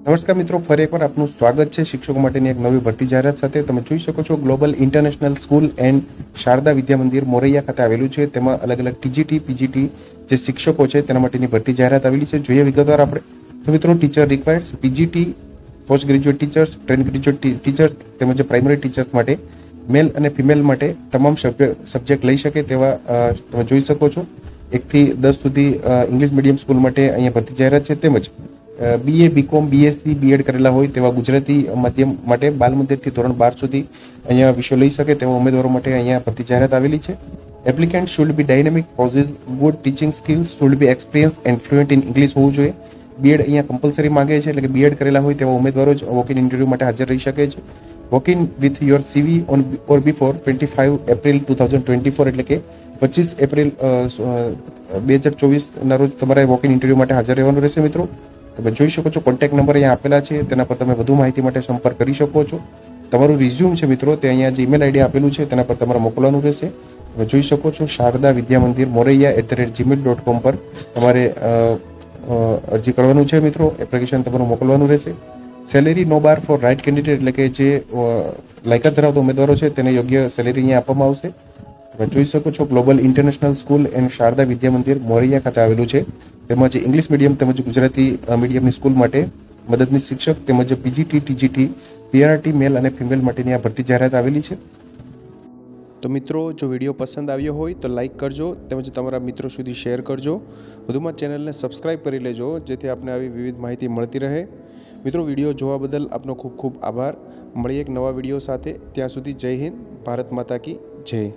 નમસ્કાર મિત્રો, ફરી એકવાર આપનું સ્વાગત છે. શિક્ષકો માટેની એક નવી ભરતી જાહેરાત સાથે તમે જોઈ શકો છો global international school and Sharda Vidya Mandir Moraiya ખાતે આવેલું છે. તેમાં અલગ અલગ ટીજીટી પીજીટી જે શિક્ષકો છે, તેના માટેની ભરતી જાહેરાત આવેલી છે. જોઈએ વિગતવાર આપણે. તો મિત્રો teacher required PGT post graduate teachers train graduate teachers તેમજ પ્રાઇમરી ટીચર્સ માટે મેલ અને ફિમેલ માટે તમામ સબ્જેક્ટ લઈ શકે તેવા તમે જોઈ શકો છો. એકથી દસ સુધી ઇંગ્લિશ મીડિયમ સ્કૂલ માટે અહીંયા ભરતી જાહેરાત છે. તેમજ બીએ બીકોમ બીએસસી બીએડ કરેલા હોય તેવા ગુજરાતી માધ્યમ માટે બાલ મંદિરથી ધોરણ બાર સુધી અહીંયા વિષયો લઈ શકે તેવા ઉમેદવારો માટે અહીંયા ભરતી જાહેરાત આવેલી છે. Applicant should be dynamic possess good teaching skills should be experience and fluent in English હોવું જોઈએ. બીએડ અહીંયા કમ્પલસરી માંગે છે એટલે કે બીએડ કરેલા હોય તેવા ઉમેદવારો જ વોક ઇન ઇન્ટરવ્યૂ માટે હાજર રહી શકે છે. Walk in with your CV on or before twenty five April two thousand twenty four એટલે કે પચીસ એપ્રિલ બે હજાર ચોવીસના રોજ તમારે વોક ઇન ઇન્ટરવ્યૂ માટે હાજર રહેવાનું રહેશે મિત્રો. તમે જોઈ શકો છો કોન્ટેક્ટ નંબર અહીંયા આપેલા છે. તેના પર તમે વધુ માહિતી માટે સંપર્ક કરી શકો છો. તમારું રિઝ્યુમ છે મિત્રો, તે અહીંયા જે ઈમેલ આઈડી આપેલું છે, તેના પર તમારે મોકલવાનું રહેશે. તમે જોઈ શકો છો, Sharda Vidya Mandir, Moraiya at the rate Gmail dot com પર તમારે અરજી કરવાનું છે મિત્રો. એપ્લિકેશન તમારું મોકલવાનું રહેશે. Salary no bar for right candidate એટલે કે જે લાયકાત ધરાવતા ઉમેદવારો છે, તેને યોગ્ય સેલેરી અહીંયા આપવામાં આવશે. તમે જોઈ શકો છો global international school and Sharda Vidya Mandir, Moraiya ખાતે આવેલું છે. તેમજ ઇંગ્લિશ મીડિયમ તેમજ ગુજરાતી મીડિયમની સ્કૂલ માટે મદદની શિક્ષક તેમજ પીજીટી ટીજીટી પીઆરટી મેલ અને ફિમેલ માટેની આ ભરતી જાહેરાત આવેલી છે. તો મિત્રો, જો વીડિયો પસંદ આવ્યો હોય તો લાઈક કરજો તેમજ તમારા મિત્રો સુધી શેર કરજો. વધુમાં ચેનલને સબસ્ક્રાઇબ કરી લેજો, જેથી આપને આવી વિવિધ માહિતી મળતી રહે. મિત્રો, વીડિયો જોવા બદલ આપનો ખૂબ ખૂબ આભાર. મળીએ એક નવા વીડિયો સાથે. ત્યાં સુધી જય હિન્દ, ભારત માતા કી જય.